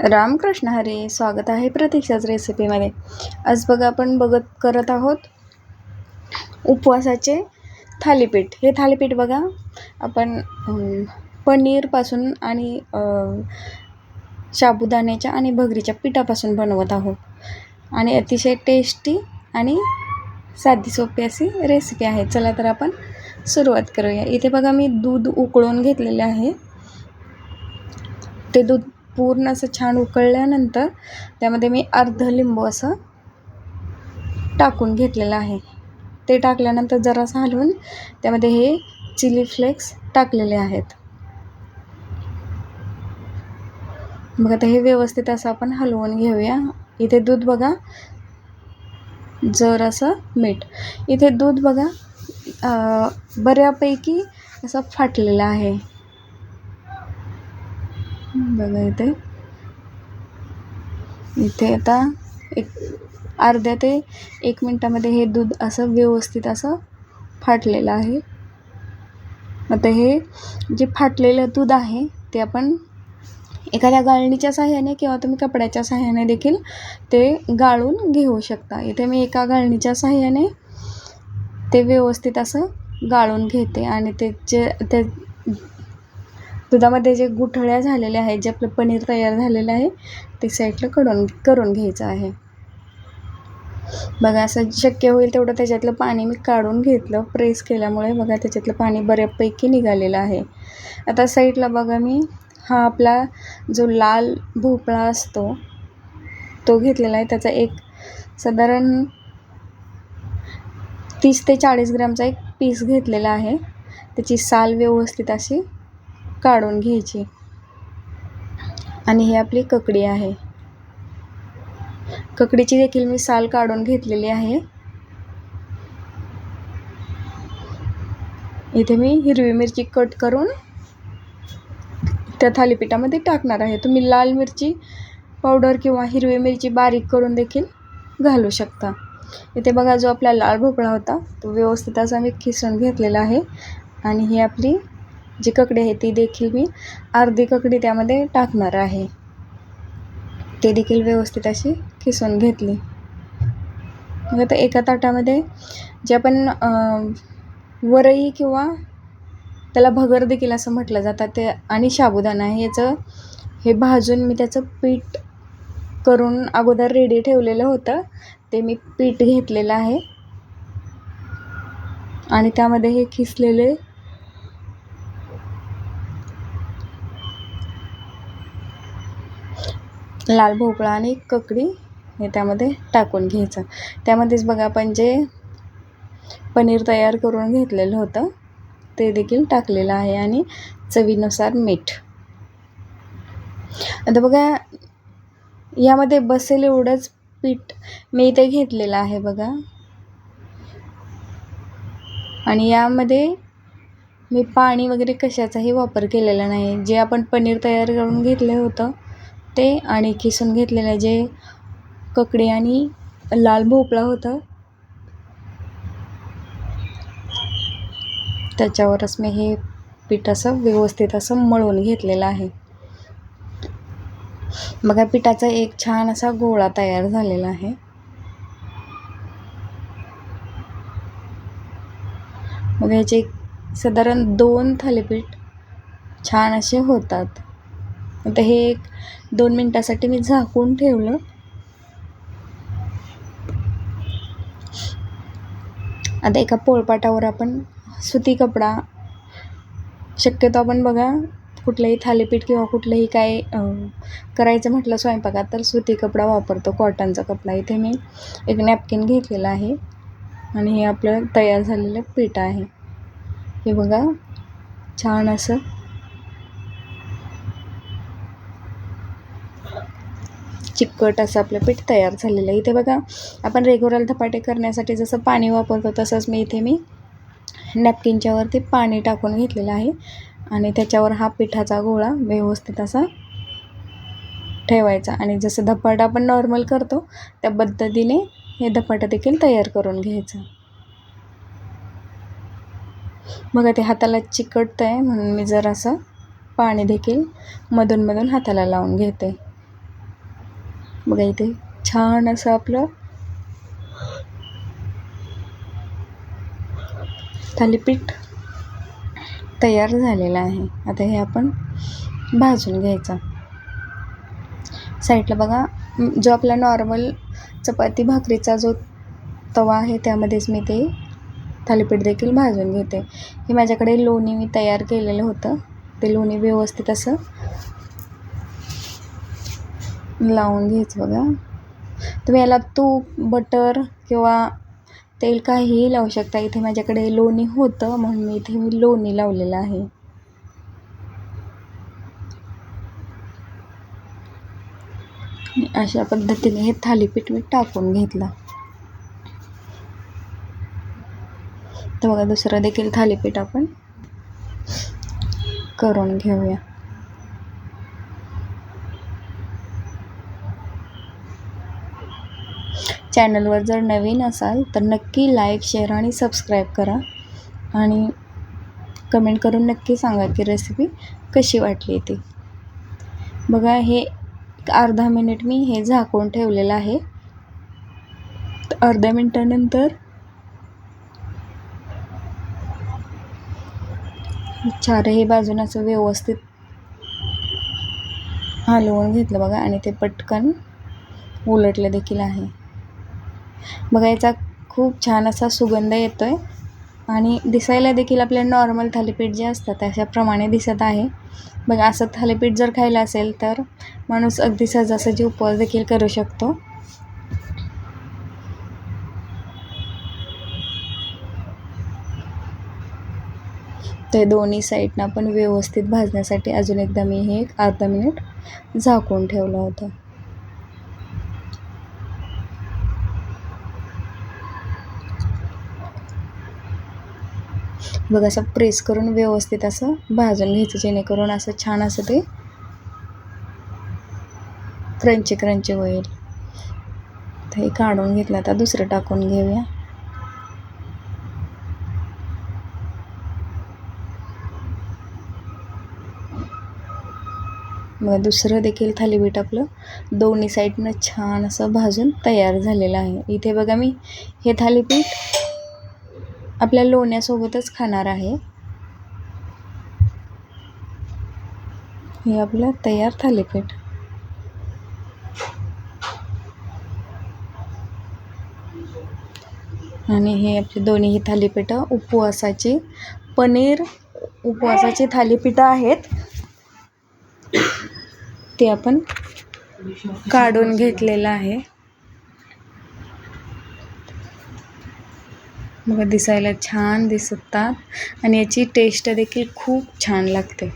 रामकृष्ण हरी स्वागत आहे प्रतीक्षाच रेसिपीमध्ये आज बघा आपण बघत करत आहोत उपवासाचे थालीपीठ. हे थालीपीठ बघा आपण पनीरपासून आणि साबुदाण्याच्या आणि भगरीच्या पिठापासून बनवत आहोत. आणि अतिशय टेस्टी आणि साधी सोपी अशी रेसिपी आहे. चला तर आपण सुरुवात करूया. इथे बघा मी दूध उकळून घेतलेले आहे. ते दूध पूर्ण असं छान उकळल्यानंतर त्यामध्ये मी अर्ध लिंबू असं टाकून घेतलेलं आहे. ते टाकल्यानंतर जरासं हलवून त्यामध्ये हे चिली फ्लेक्स टाकलेले आहेत. मग आता हे व्यवस्थित असं आपण हलवून घेऊया. इथे दूध बघा जर असं मीठ. इथे दूध बघा बऱ्यापैकी असं फाटलेलं आहे. बघा इथे. इथे आता एक अर्ध्या ते एक मिनटामध्ये हे दूध असं व्यवस्थित असं फाटलेलं आहे. आता हे जे फाटलेलं दूध आहे ते आपण एखाद्या गाळणीच्या साह्याने किंवा तुम्ही कपड्याच्या साह्याने देखील ते गाळून घेऊ शकता. इथे मी एका गाळणीच्या साह्याने ते व्यवस्थित असं गाळून घेते आणि ते जे ते दुधामध्ये जे गुठळ्या झालेल्या आहेत जे आपलं पनीर तयार झालेलं आहे ते साईडला कडून करून घ्यायचं आहे. बघा असं शक्य होईल तेवढं त्याच्यातलं पाणी मी काढून घेतलं. प्रेस केल्यामुळे बघा त्याच्यातलं पाणी बऱ्यापैकी निघालेलं आहे. आता साईडला बघा मी हा आपला जो लाल भोपळा असतो तो घेतलेला आहे. त्याचा एक साधारण तीस ते चाळीस ग्रामचा एक पीस घेतलेला आहे. त्याची साल व्यवस्थित अशी काढून घ्यायची. आणि ही आपली ककडी आहे. ककडीची देखील मी साल काढून घेतलेली आहे. इथे मी हिरवी मिरची कट करून त्या थालीपीठामध्ये टाकणार आहे. तुम्ही लाल मिरची पावडर किंवा हिरवी मिरची बारीक करून देखील घालू शकता. इथे बघा जो आपला लाल भोपळा होता तो व्यवस्थित असा मी खिसून घेतलेला आहे. आणि ही आपली जी ककडी आहे ती देखील मी अर्धी ककडी त्यामध्ये टाकणार आहे. ते देखील व्यवस्थित अशी किसून घेतली. मग आता एका ताटामध्ये जे आपण वरई किंवा त्याला भगर देखील असं म्हटलं जातं ते आणि साबुदाणा आहे याचं हे भाजून मी त्याचं पीठ करून अगोदर रेडी ठेवलेलं होतं. ते मी पीठ घेतलेलं आहे. आणि त्यामध्ये हे खिसलेले लाल भोपळा आणि ककडी हे त्यामध्ये टाकून घ्यायचं. त्यामध्येच बघा आपण जे पनीर तयार करून घेतलेलं होतं ते देखील टाकलेलं आहे आणि चवीनुसार मीठ. आता बघा यामध्ये बसेल एवढंच पीठ मी इथे घेतलेलं आहे बघा. आणि यामध्ये मी पाणी वगैरे कशाचाही वापर केलेला नाही. जे आपण पनीर तयार करून घेतलं होतं ते आणि किसून घेतलेलं जे ककडी आणि लाल भोपळा होता त्याच्यावरच मी हे पीठ असं व्यवस्थित असं मळून घेतलेलं आहे. बघा पिठाचा एक छान असा गोळा तयार झालेला आहे. मग ह्याचे एक साधारण दोन थालीपीठ छान असे होतात. आता हे एक दोन मिनटासाठी मी झाकून ठेवलं. आता एका पोळपाटावर आपण सुती कपडा शक्यतो आपण बघा कुठलंही थालीपीठ किंवा कुठलंही काय करायचं म्हटलं स्वयंपाकात तर सुती कपडा वापरतो. कॉटनचा कपडा. इथे मी एक नॅपकिन घेतलेला आहे आणि हे आपलं तयार झालेलं पीठ आहे. हे बघा छान असं चिकट असं आपलं पीठ तयार झालेलं आहे. इथे बघा आपण रेग्युलर धपाटे करण्यासाठी जसं पाणी वापरतो तसंच मी इथे मी नॅपकिनच्यावरती पाणी टाकून घेतलेलं आहे. आणि त्याच्यावर हा पिठाचा गोळा व्यवस्थित असा ठेवायचा. आणि जसं धपाटा आपण नॉर्मल करतो त्या पद्धतीने हे धपाटा देखील तयार करून घ्यायचं. मग ते हाताला चिकटतं आहे म्हणून मी जरासं पाणी देखील मधून मधून हाताला लावून घेते. बघा इथे छान असं आपलं थालीपीठ तयार झालेलं आहे. आता हे आपण भाजून घ्यायचं. साईडला बघा जो आपला नॉर्मल चपाती भाकरीचा जो तवा आहे त्यामध्येच मी ते थालीपीठ देखील भाजून घेते. हे माझ्याकडे लोणी मी तयार केलेलं होतं. ते लोणी व्यवस्थित असं लावून घ्यायचं बघा. तुम्ही याला तूप बटर किंवा तेल काहीही लावू शकता. इथे माझ्याकडे लोणी होतं म्हणून मी इथे मी लोणी लावलेलं आहे. अशा पद्धतीने हे थालीपीठ मी टाकून घेतलं. तर बघा दुसरं देखील थालीपीठ आपण करून घेऊया. चॅनलवर जर नवीन असाल तर नक्की लाईक शेअर आणि सबस्क्राईब करा. आणि कमेंट करून नक्की सांगा की रेसिपी कशी वाटली ती. बघा हे अर्धा मिनिट मी हे झाकून ठेवलेलं आहे. अर्ध्या मिनटानंतर चारही बाजून असं व्यवस्थित हलवून घेतलं बघा आणि ते पटकन उलटलं देखील आहे. बघा याचा खूप छान असा सुगंध येतो आहे आणि दिसायला देखील आपल्या नॉर्मल थालीपीठ जे असतात त्याच्याप्रमाणे दिसत आहे. बघा असं थालीपीठ जर खायला असेल तर माणूस अगदी सहजासहजी उपवास देखील करू शकतो. ते दोन्ही साईडनं पण व्यवस्थित भाजण्यासाठी अजून एकदा मी हे एक अर्धा मिनिट झाकून ठेवलं होतं. बघ असं प्रेस करून व्यवस्थित असं भाजून घ्यायचं जेणेकरून असं छान असं ते क्रंची क्रंची होईल. तर हे काढून घेतलं आता दुसरं टाकून घेऊया. मग दुसरं देखील थालीपीठ आपलं दोन्ही साईडनं छान असं भाजून तयार झालेलं आहे. इथे बघा मी हे थालीपीठ आपल्या लोण्यासोबतच खाणार आहे. हे आपलं तयार थालीपीठ. आणि हे आपली दोन्ही थालीपीठं उपवासाची पनीर उपवासाची थालीपीठं आहेत. ते आपण काढून घेतलेलं आहे. बघा दिसायला छान दिसतात. आणि याची टेस्ट देखील खूप छान लागते.